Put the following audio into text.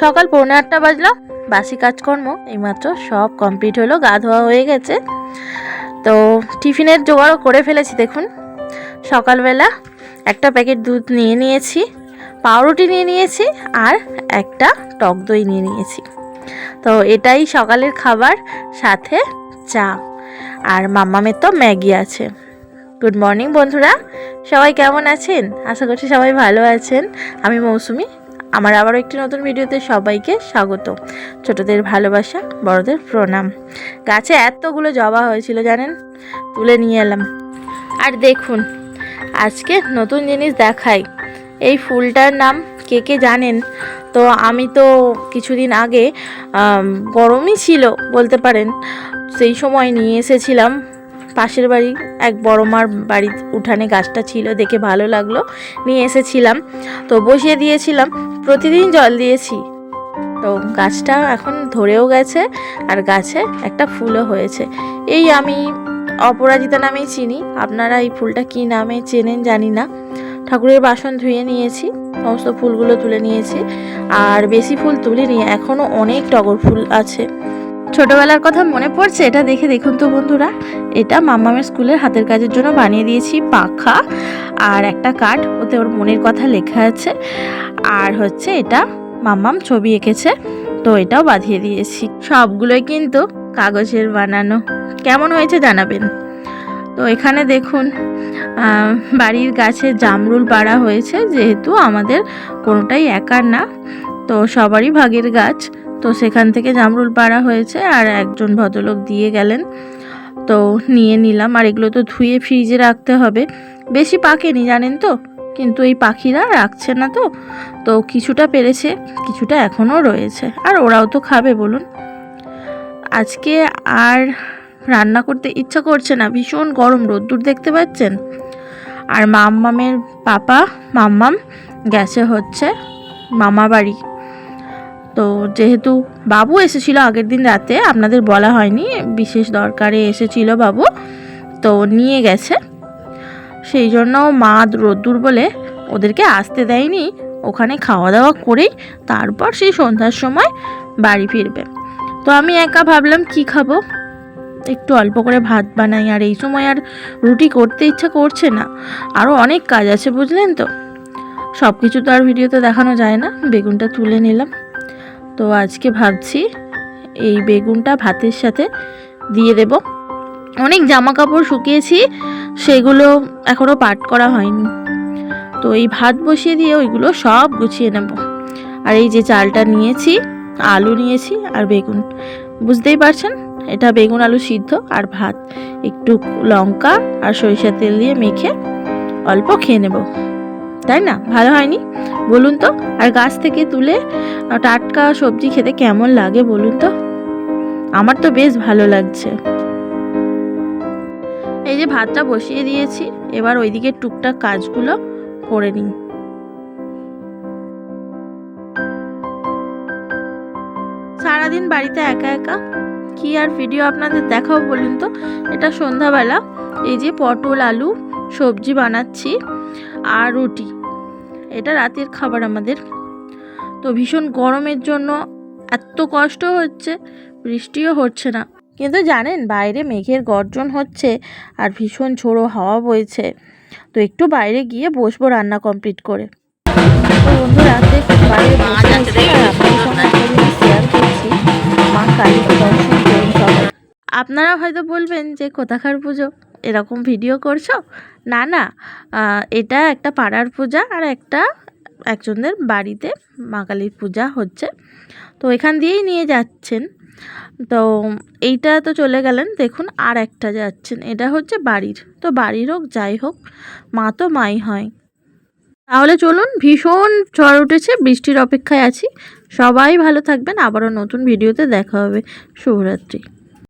সকাল পৌনে আটটা বাজলো। বাসি কাজকর্ম, এইমাত্র সব কমপ্লিট হলো, গা ধোয়া হয়ে গেছে। তো টিফিনের জোগাড়ও করে ফেলেছি, দেখুন। সকালবেলা একটা প্যাকেট দুধ নিয়ে নিয়েছি, পাউরুটি নিয়ে নিয়েছি, আর একটা টক দই নিয়ে নিয়েছি। তো এটাই সকালের খাবার, সাথে চা। আর মাম্মামের তো ম্যাগি আছে। গুড মর্নিং বন্ধুরা, সবাই কেমন আছেন? আশা করছি সবাই ভালো আছেন। আমি মৌসুমি আমার আবারও একটি নতুন ভিডিওতে সবাইকে স্বাগত। ছোটদের ভালোবাসা, বড়দের প্রণাম। গাছে এতগুলো জবা হয়েছিল জানেন? তুলে নিয়ে এলাম। আর দেখুন, আজকে নতুন জিনিস দেখাই। এই ফুলটার নাম কে কে জানেন? তো আমি তো কিছুদিন আগে গরমই ছিল বলতে পারেন। সেই সময় নিয়ে এসেছিলাম। পাশের বাড়ি, এক বড় মার বাড়ির উঠানে গাছটা ছিল, দেখে ভালো লাগল। নিয়ে এসেছিলাম। তো বসিয়ে দিয়েছিলাম। প্রতিদিন জল দিয়েছি। তো গাছটা এখন ধরেও গেছে আর গাছে একটা ফুলও হয়েছে। এই আমি অপরাজিতা নামেই চিনি। আপনারা এই ফুলটা কি নামে চেনেন জানি না। ঠাকুরের বাসন ধুয়ে নিয়েছি, সমস্ত ফুলগুলো তুলে নিয়েছি। আর বেশি ফুল তুলিনি এখনও অনেক টগর ফুল আছে। ছোটবেলার কথা মনে পড়ছে? এটা দেখে দেখুন তো বন্ধুরা। এটা মাম্মামের স্কুলের হাতের কাজের জন্য বানিয়ে দিয়েছি পাখা আর একটা কাঠ। ওতে ওর মনের কথা লেখা আছে। আর হচ্ছে এটা মাম্মাম ছবি এঁকেছে। তো এটাও বাঁধিয়ে দিয়েছি। সবগুলোই কিন্তু কাগজের বানানো। কেমন হয়েছে জানাবেন? তো এখানে দেখুন বাড়ির গাছে জামরুল পাড়া হয়েছে। যেহেতু আমাদের কোনোটাই একার না, তো সবারই ভাগের গাছ। তো সেখান থেকে জামরুল পাড়া হয়েছে আর একজন ভদ্রলোক দিয়ে গেলেন। তো নিয়ে নিলাম। আর এগুলো তো ধুয়ে ফ্রিজে রাখতে হবে। বেশি পাকেনি, জানেন তো? কিন্তু এই পাখিরা রাখছে না তো। তো কিছুটা পেরেছে, কিছুটা এখনও রয়েছে। আর ওরাও তো খাবে, বলুন। আজকে আর রান্না করতে ইচ্ছা করছে না। ভীষণ গরম রোদ্দুর দেখতে পাচ্ছেন? আর মাম্মামের পাপা, মাম্মাম গেছে হচ্ছে মামা বাড়ি তো যেহেতু বাবু এসেছিল আগের দিন রাতে, আপনাদের বলা হয়নি, বিশেষ দরকারে এসেছিল বাবু, তো নিয়ে গেছে। সেই জন্য মা রোদ্দুর বলে ওদেরকে আসতে দেয়নি, ওখানে খাওয়া দাওয়া করেই তারপর সেই সন্ধ্যার সময় বাড়ি ফিরবে। তো আমি একা ভাবলাম কি খাব? একটু অল্প করে ভাত বানাই, আর এই সময় আর রুটি করতে ইচ্ছা করছে না। আরও অনেক কাজ আছে, বুঝলেন তো? সব কিছু তো আর ভিডিওতে দেখানো যায় না, বেগুনটা তুলে নিলাম। তো আজকে ভাবছি এই বেগুনটা ভাতের সাথে দিয়ে দেব। অনেক জামা কাপড় শুকিয়েছি, সেগুলো এখনও পাট করা হয়নি। তো এই ভাত বসিয়ে দিয়ে ওইগুলো সব গুছিয়ে নেব। আর এই যে চালটা নিয়েছি, আলু নিয়েছি আর বেগুন। বুঝতেই পারছেন, এটা বেগুন, আলু সিদ্ধ আর ভাত। একটু লঙ্কা আর সরিষার তেল দিয়ে মেখে অল্প খেয়ে নেব। তাই না? ভালো হয়নি? বলুন তো, আর গাছ থেকে তুলে টাটকা সবজি খেতে কেমন লাগে বলুন তো? আমার তো বেশ ভালো লাগছে। এই যে ভাতটা বসিয়ে দিয়েছি, এবার ওইদিকে টুকটাক কাজগুলো করে নিই। সারাদিন বাড়িতে একা একা, কি আর ভিডিও আপনাদের দেখাও বলুন তো? এটা সন্ধ্যাবেলা, এই যে পটল, আলু, সবজি বানাচ্ছি, আর রুটি। এটা রাতের খাবার আমাদের। তো ভীষণ গরমের জন্য এত কষ্ট হচ্ছে, বৃষ্টিও হচ্ছে না। কিন্তু জানেন, বাইরে মেঘের গর্জন হচ্ছে আর ভীষণ ঝোড়ো হাওয়া বইছে। তো একটু বাইরে গিয়ে বসবো রান্না কমপ্লিট করে। তো করছি। মা আপনারা হয়তো বলবেন যে, কোথাকার পুজো? এরকম ভিডিও করছ? না না এটা একটা পাড়ার পূজা আর একটা একজনদের বাড়িতে মা কালীর পূজা হচ্ছে। তো এখান দিয়েই নিয়ে যাচ্ছেন। তো এইটা তো চলে গেলেন, দেখুন আর একটা যাচ্ছেন। এটা হচ্ছে বাড়ির। তো বাড়ির হোক, যাই হোক, মা তো মাই হয়। তাহলে চলুন, ভীষণ ঝড় উঠেছে, বৃষ্টির অপেক্ষায় আছি। সবাই ভালো থাকবেন, আবারও নতুন ভিডিওতে দেখা হবে। শুভরাত্রি।